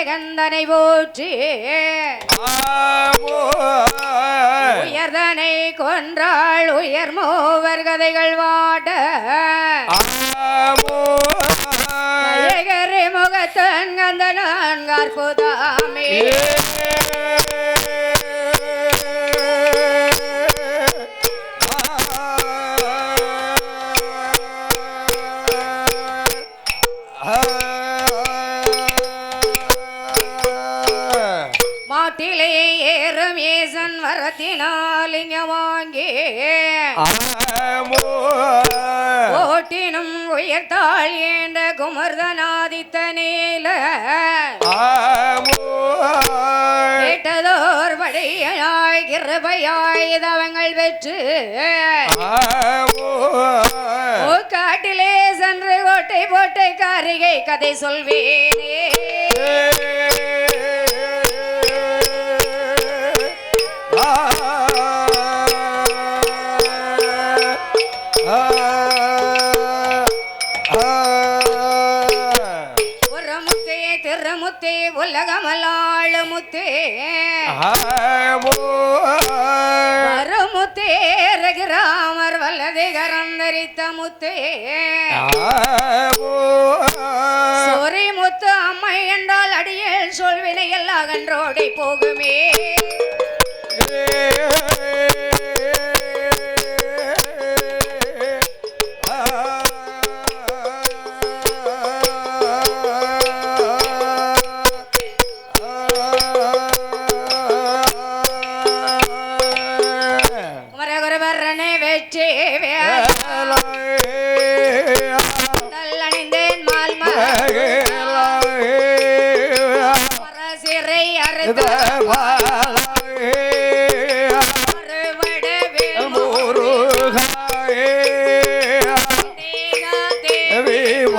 நாயகந்தனை போற்றி உயர்தனை கொன்றாள் உயர் மூவர் கதைகள் வாட. முகத்தன் கந்த நான்கார் புதாமே. ஓட்டினும் உயர்த்தாள் என்ற குமர்தனாதித்த நீல. கேட்டதோர் வழியாய் கிருபையாய் தவங்கள் பெற்று. காட்டிலே சென்று கோட்டை போட்டு காரிகை கதை சொல்வேனே. ராமர் வல்லதை கரந்தரித்த முத்தே சொரி முத்து அம்மை என்றால் அடியில் சொல்வினை எல்லா கன்றோடை போகுமே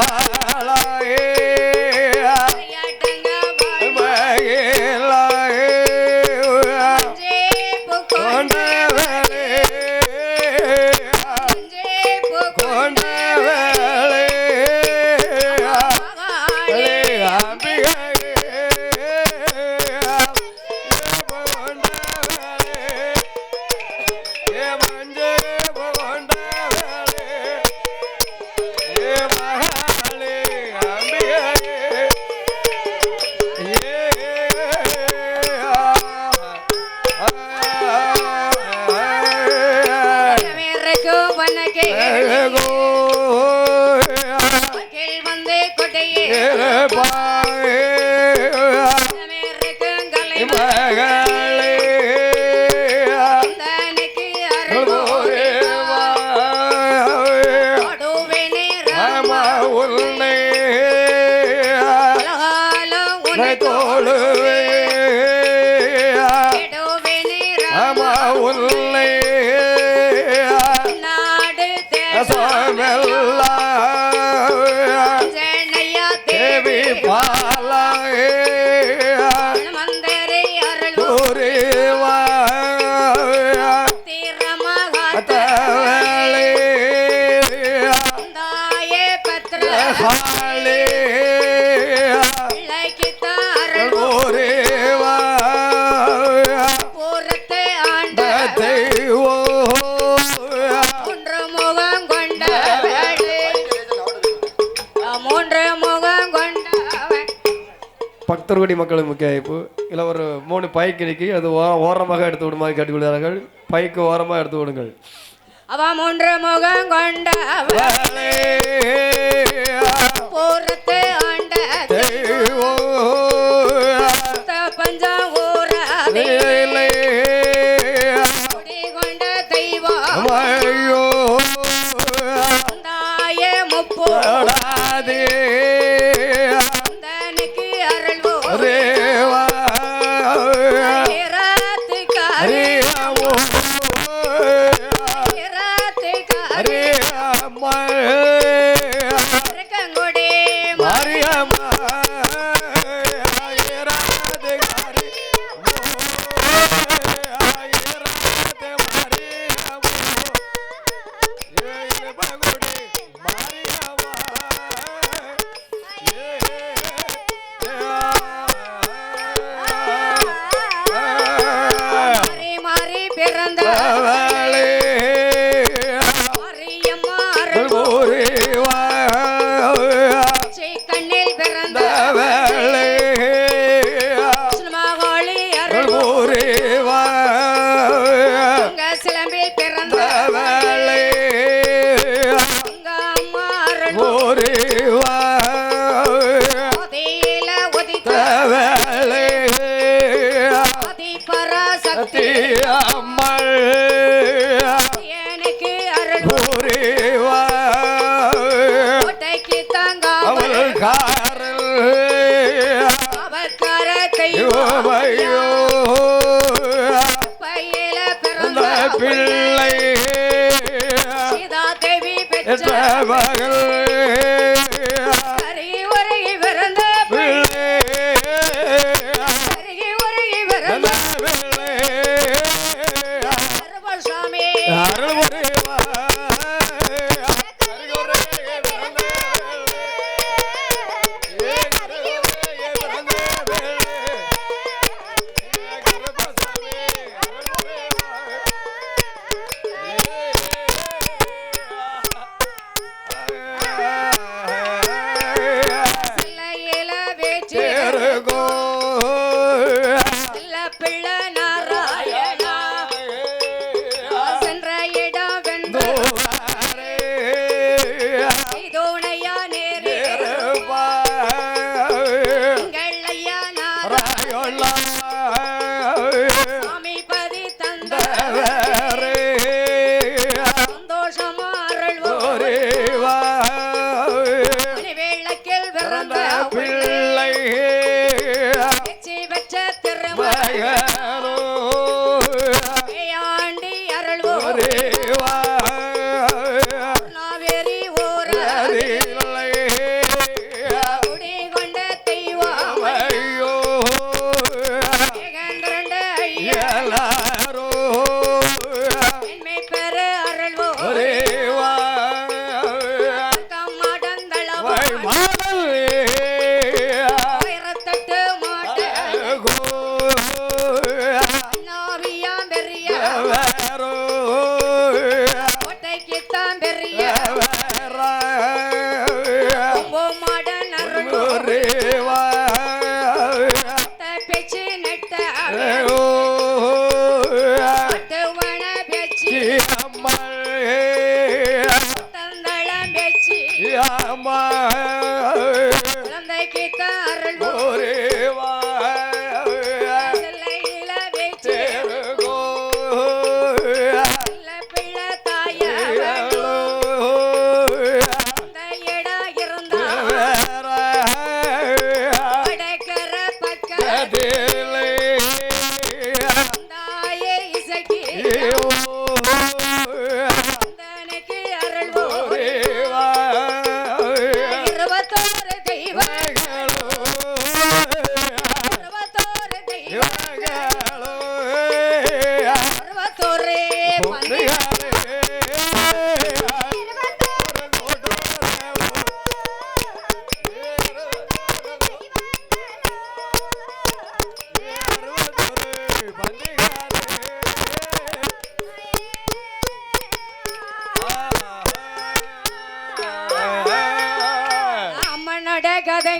தேவி பக்தர்குடி மக்கள் முக்கிய அழைப்பு இல்லை ஒரு மூணு பைக் இருக்கு. அது ஓ- ஓரமாக எடுத்து விடுமாறு கேட்டுக்கொள்கிறார்கள். பைக்கு ஓரமாக எடுத்து விடுங்கள். அவ மூன்று முகம் கொண்டவன் பூரத்தை ஆண்ட பஞ்சம் குடி கொண்ட தெய்வம். பிள்ளை. சீதா தேவி பெற்ற மகள்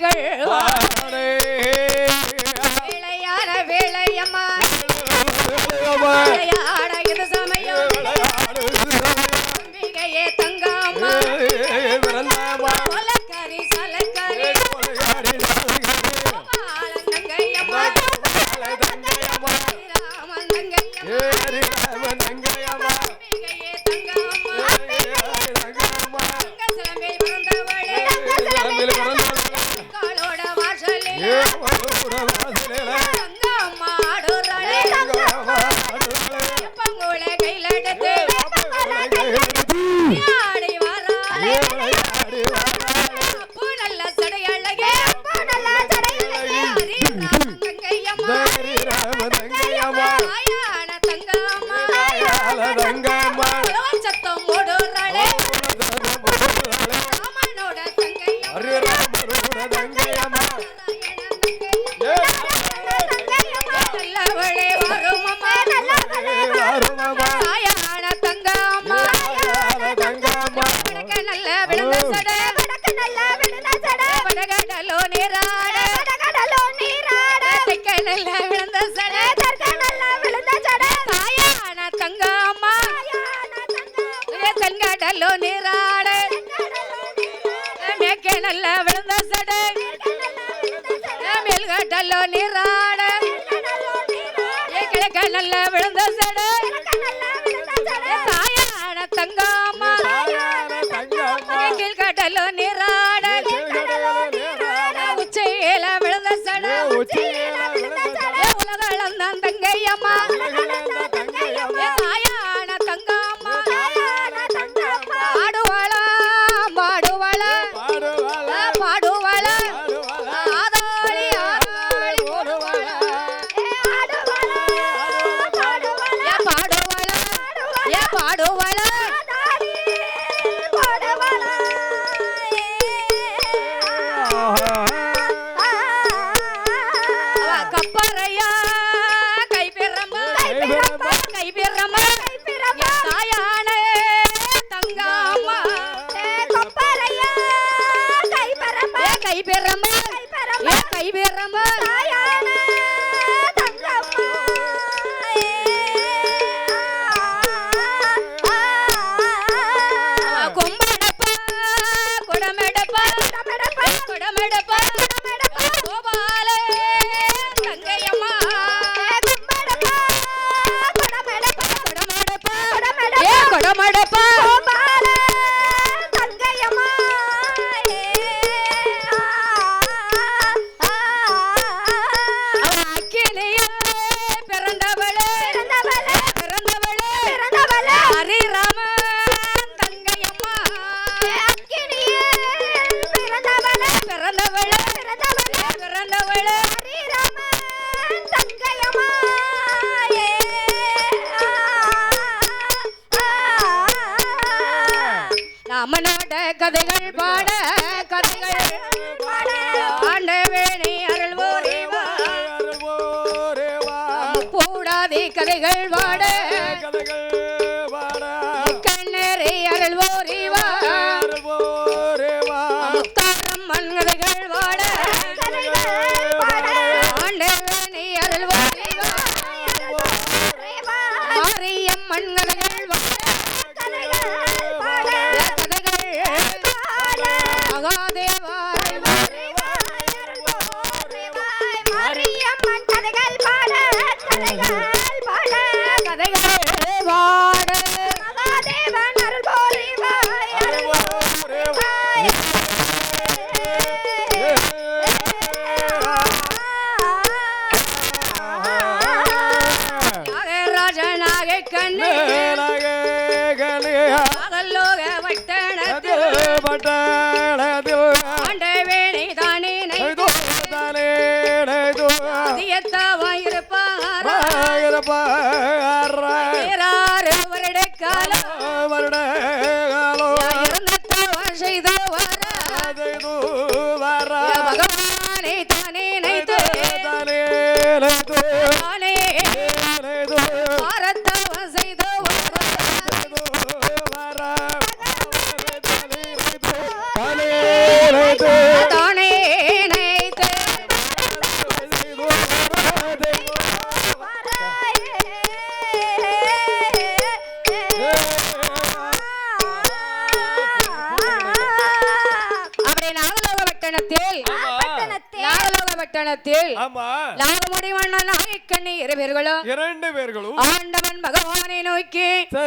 கதைகள் ராமனோட கதைகள் பாட கதைகள் ஆண்டவேனை அருள்வோரேவா கூடாதி கதைகள் பாட. கதைகள். dance.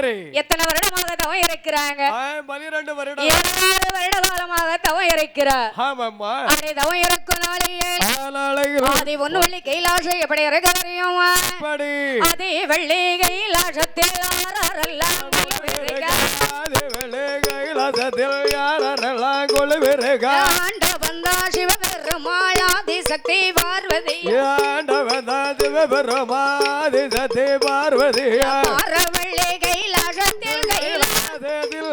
சரி எத்தனை வருடமாக தவம் இருக்கிறாங்க பனிரெண்டு வருடம். இருபது வருட காலமாக தவம் இருக்கிறார் அதை தவம் இருக்கும் நாளையே அதை ஒன்னு வெள்ளி கைலாசம் எப்படி இருக்கிறையும் அதே வெள்ளி கைலாசத்தில் யாரெல்லாம் வெள்ளி கைலாசத்தில் யாரெல்லாம் கொள்விருக்கான் பெருமாளாதி சக்தி பார்வதி. ஆண்டவனாதி பெருமாதி சக்தி பார்வதி ஆரவள்ளி கைலாசத்தில் கைலாசத்தில்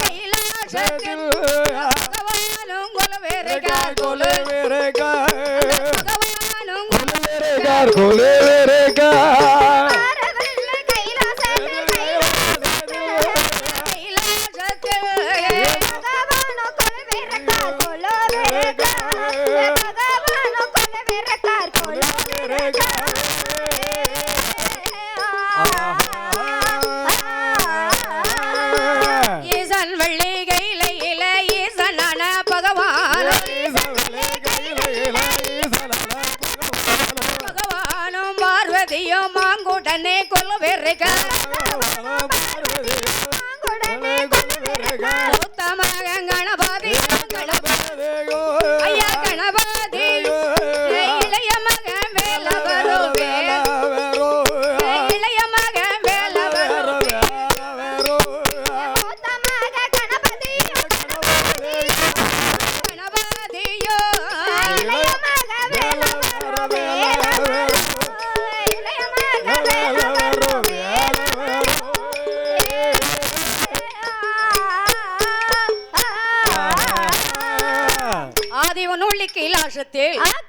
கைலாசத்தில் பகவானும் குலவேரகா குலவேரகா பகவானும் குலவேரகா குலவேரகா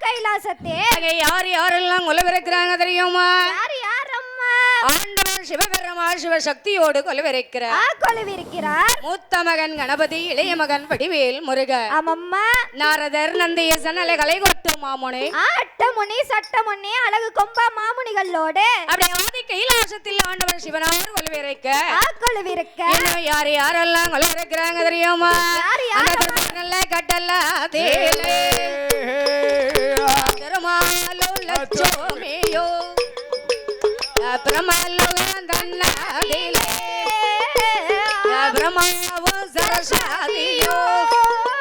கைலாசத்தே. அங்கே யார் யாரெல்லாம் கொலவிருக்கிறாங்க தெரியுமா யார் யார் அம்மா ஆண்டவன் சிவபெருமா சிவசக்தியோடு கொலவிருக்கிறார் கொலுவிருக்கிறார் மூத்த மகன் கணபதி இளைய மகன் வடிவேல் முருக. ஆமம்மா. நாரதர் நந்தியசன் அலைகளை கொட்டு மாமுனை. ஆ அட்டமுனி சட்டமுனி அழகு கொம்பா மாமுனிகளோடு. அப்படி ஆதி கைலாசத்தில் ஆண்டவன் சிவனார் கொலவிருக்க கொலுவிருக்க இன்னும் யார் யாரெல்லாம் கொலவிருக்கிறாங்க தெரியுமா? திருப்பரங்கல்ல கட்டல்ல தேலே. பெருமாளோ லட்சுமியோ दिले ब्रह्मा वो जर शादियों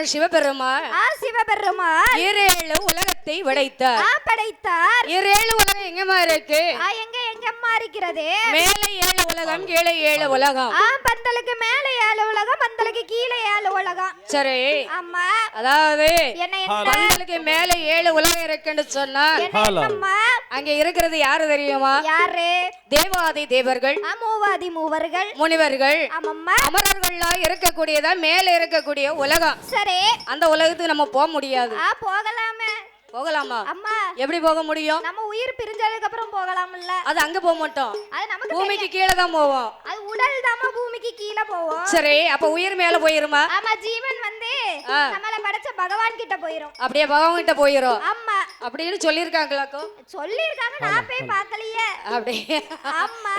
ஆண்டவன் சிவபெருமான் ஆ சிவபெருமான் ஈரேழு உலகத்தை படைத்தார். ஆ படைத்தார். ஈரேழு உலகம் எங்கம்மா இருக்கு? ஆ எங்க எங்கம்மா இருக்கிறது? மேலே ஏழு உலகம் கீழே ஏழு உலகம். ஆ பந்தலுக்கு மேல ஏழு உலகம் பந்தலுக்கு கீழே ஏழு உலகம். சரி. ஆமா அதாவது பந்தலுக்கு மேலே ஏழு உலகம் இருக்குன்னு சொன்னா அங்க இருக்கிறது யாரு தெரியுமா? யாரு? தேவாதி தேவர்கள் மூவாதி மூவர்கள். முனிவர்கள் அமரர்கள்லாம் இருக்கக்கூடியதா மேல இருக்கக்கூடிய உலகம். சரி. அந்த உலகத்துக்கு நம்ம போக முடியாது. போகலாமே. போகலாமா? அம்மா எப்படி போக முடியும்? நம்ம உயிர் பிரிஞ்சதுக்கு அப்புறம் போகலாம்ல. அது அங்க போக மாட்டோம். அது நமக்கு பூமிக்கு கீழே தான் போவோம். அது உடல் தாமா பூமிக்கு கீழே போவோம். சரி அப்ப உயிர் மேல போயிருமா? ஆமா ஜீவன் வந்து. நம்மள படைச்ச பகவான் கிட்ட போயிரும். அப்படியே பகவான் கிட்ட போயிரும். ஆமா. அப்படின்னு சொல்லியிருக்காங்களாக்கோ சொல்லிருக்காங்க நான் போய் பார்க்கலையே. அப்படியே ஆமா.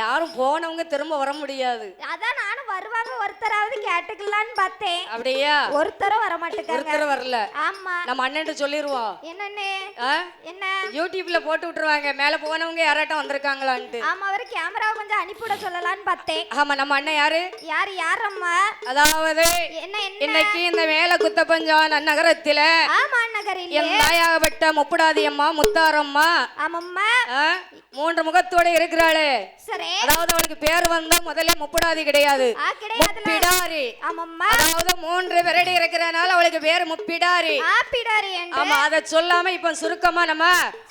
யாரும் போனவங்க திரும்ப வர முடியாது. அதான் நானும் வருவாங்க ஒருத்தராவது கேட்டுக்கலான்னு பார்த்தேன். அப்படியா? ஒருத்தரும் வர மாட்டேங்காங்க. ஒருத்தர் வரல. ஆமா. நம்ம அண்ணன் சொல்லிருவோம். என்னன்னு? என்ன? யூடியூப்ல போட்டு விட்டுருவாங்க. மேல போனவங்க யாராட்டம் வந்திருக்காங்களான்ட்டு. ஆமா அவர் கேமராவை கொஞ்சம் அனுப்பிவிட சொல்லலான்னு பார்த்தேன். ஆமா நம்ம அண்ணன் யாரு? யார் யார் அம்மா? அதாவது என்ன என்ன? இன்னைக்கு இந்த மேல குத்த குத்தப்பஞ்சான் நகரத்துல ஆமா நகரில் என் தாயாகப்பட்ட முப்புடாதி அம்மா முத்தாரம்மா ஆமாம்மா. ஆ? மூன்று முகத்தோட இருக்கிறாளே. சரி. அதாவது அவளுக்கு பேர் வந்தா முதல்ல முப்புடாதி கிடையாது. ஆ கிடையாதுல முப்பிடாரி. ஆமாம்மா. அதாவது மூன்று விரடி இருக்கிறனால அவளுக்கு பேர் முப்பிடாரி. ஆ பிடாரி என்று. ஆமா அத சொல்லாம இப்ப சுருக்கமா நம்ம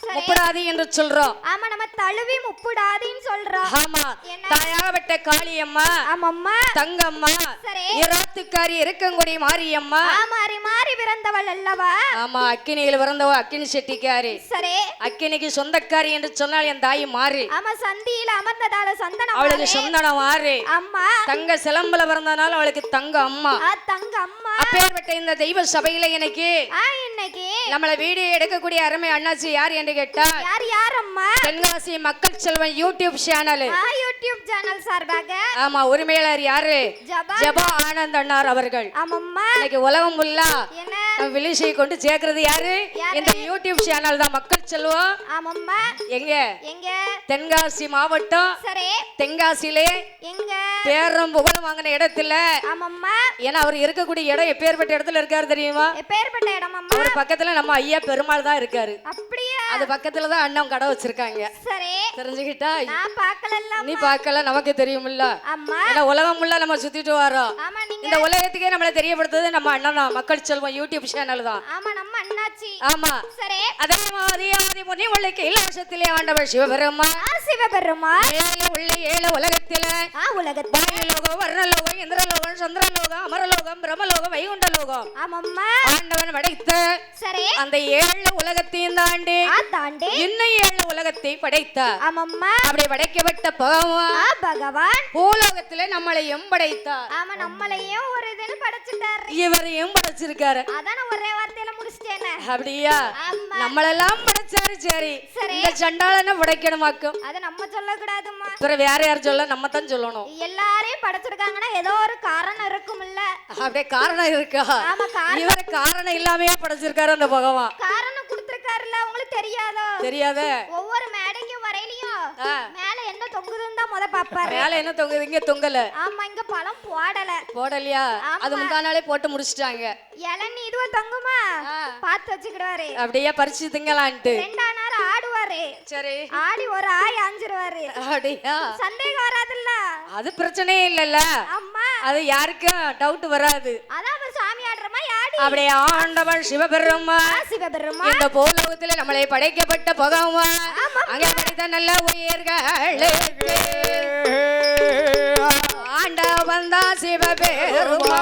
முப்புடாதி என்று சொல்றோம். ஆமா நம்ம தழுவி முப்புடாதின்னு சொல்றோம். ஆமா? தாயாகப்பட்ட காளியம்மா ஆமாம்மா. தங்கம்மா சரி. இராத்துக்காரி இருக்கங்குடி மாரியம்மா. மாறி மாறி பிறந்தவள் அல்லவா? ஆமா அக்கினியில் பிறந்தவ அக்கினி செட்டிக்காரி. சரி. அக்கினிக்கு சொந்தக்காரி என்று சொன்னால் என் தாய் மாறி. ஆமா சந்தியில அமர்ந்ததால சந்தனம் அவளுக்கு. சொந்தனம் மாறி. அம்மா. தங்க சிலம்புல பிறந்தனால அவளுக்கு தங்க அம்மா. தங்க அம்மா. அப்பேற்பட்ட இந்த தெய்வ சபையில எனக்கு இன்னைக்கு. நம்மள வீடியோ எடுக்கக்கூடிய அருமை அண்ணாச்சி யார் என்று கேட்டா யார் யார் அம்மா Tenkasi Makkal Selvan YouTube channel YouTube channel சார்பாக. ஆமா உரிமையாளர் யாரு? ஜபா. ஆனந்த் அண்ணார் அவர்கள். ஆமாம்மா. இன்னைக்கு உலகம் ஃபுல்லா என்ன? விழிசை கொண்டு சேர்க்கறது யாரு? யாரு? இந்த யூடியூப் சேனல் தான் மக்கள் செல்வம். ஆமாம்மா. எங்க? எங்க? தென்காசி மாவட்டம். சரி. தென்காசியிலே எங்க? பேரும் புகழும் வாங்கின இடத்துல. ஆமாம்மா. ஏன்னா அவர் இருக்கக்கூடிய இடம் எப்பேற்பட்ட இடத்துல இருக்காரு தெரியுமா? எப்பேற்பட்ட இடம் அம்மா அவர் பக்கத்துல நம்ம ஐயா பெருமாள் தான் இருக்காரு. அப்படியா? அது பக்கத்துல தான் அண்ணன் கடை வச்சிருக்காங்க. சரி. தெரிஞ்சுக்கிட்டா? நான் பார்க்கல நீ பார்க்கல நமக்கு தெரியுமில்ல. அம்மா. உலகம் ஃபுல்லா நம்ம சுத்திட்டு வரோம். இந்த உலகத்துக்கே நம்மள தெரியப்படுத்துறது நம்ம அண்ணன் தான். மக்கள் செல்வம் யூடியூப் சேனல் தான். ஆமா நம்ம அண்ணாச்சி. ஆமா. சரி. அதே மாதிரி ஆதி முனி உள்ள கைலாசத்திலே ஆண்டவர் சிவபெருமா ஆ சிவபெருமா ஏழு உள்ள ஏழு உலகத்தில. ஆ உலகத்தை வாயுலோகம் வர்ணலோகம் இந்திரலோகம் சந்திரலோகம் அமரலோகம் பிரமலோகம் வைகுண்டலோகம். ஆமாம்மா. ஆண்டவன் படைத்த சரி. அந்த ஏழு உலகத்தையும் தாண்டி தாண்டி. இன்னும் ஏழு உலகத்தை படைத்தார். ஆமாம்மா. அப்படி படைக்கப்பட்ட பகவான் பகவான். பூலோகத்திலே நம்மளையும் படைத்தார். ஆமா நம்மளையும் ஒரு இதுன்னு படைச்சிட்டாரு. இவரையும் படைச்சிருக்காரு. அதான ஒரே வார்த்தையில முடிச்சிட்டேனே அப்படியா? நம்மளெல்லாம் படைச்சாரு சரி. இந்த சண்டாளனை உடைக்கணுமாக்கும்? அதை நம்ம சொல்லக்கூடாதும்மா. அப்புறம் வேற யார் சொல்ல நம்ம தான் சொல்லணும். எல்லாரையும் படைச்சிருக்காங்கன்னா ஏதோ ஒரு காரணம் இருக்கும்ல. அப்படியே காரணம் இருக்கா? இவர காரணம் இல்லாமையே படைச்சிருக்காரு அந்த பகவான். காரணம் கொடுத்திருக்காருல்ல உங்களுக்கு தெரியாதோ? தெரியாத. ஒவ்வொரு மேடைக்கும் வரையிலையும். மேல என்ன தொங்குதுன்னு தான் முத பாப்பாரு. மேல என்ன தொங்குது? இங்க தொங்கல. ஆமா இங்க பழம் போடல. போடலையா? அது முந்தா நாளே போட்டு முடிச்சிட்டாங்க. இளநீ இதுவா தொங்குமா. பார்த்து வச்சுக்கிடுவாரு. அப்படியே பறிச்சு திங்கலான்ட்டு. ரெண்டா நேரம் ஆடுவாரு. சரி. ஆடி ஒரு ஆய் அஞ்சிருவாரு. அப்படியா? சந்தேகம் வராதுல்ல. அது பிரச்சனையே இல்லல்ல. அம்மா அது யாருக்கும் டவுட் வராது. அதான் அவர் சாமி ஆடுற மாதிரி ஆடி. அப்படியே ஆண்டவன் சிவபெருமா சிவபெருமா இந்த பூலோகத்துல நம்மளை படைக்கப்பட்ட பகவான். அங்கே படைத்த நல்ல உயிர்களுக்கு ஆண்டவன் தான் சிவபெருமா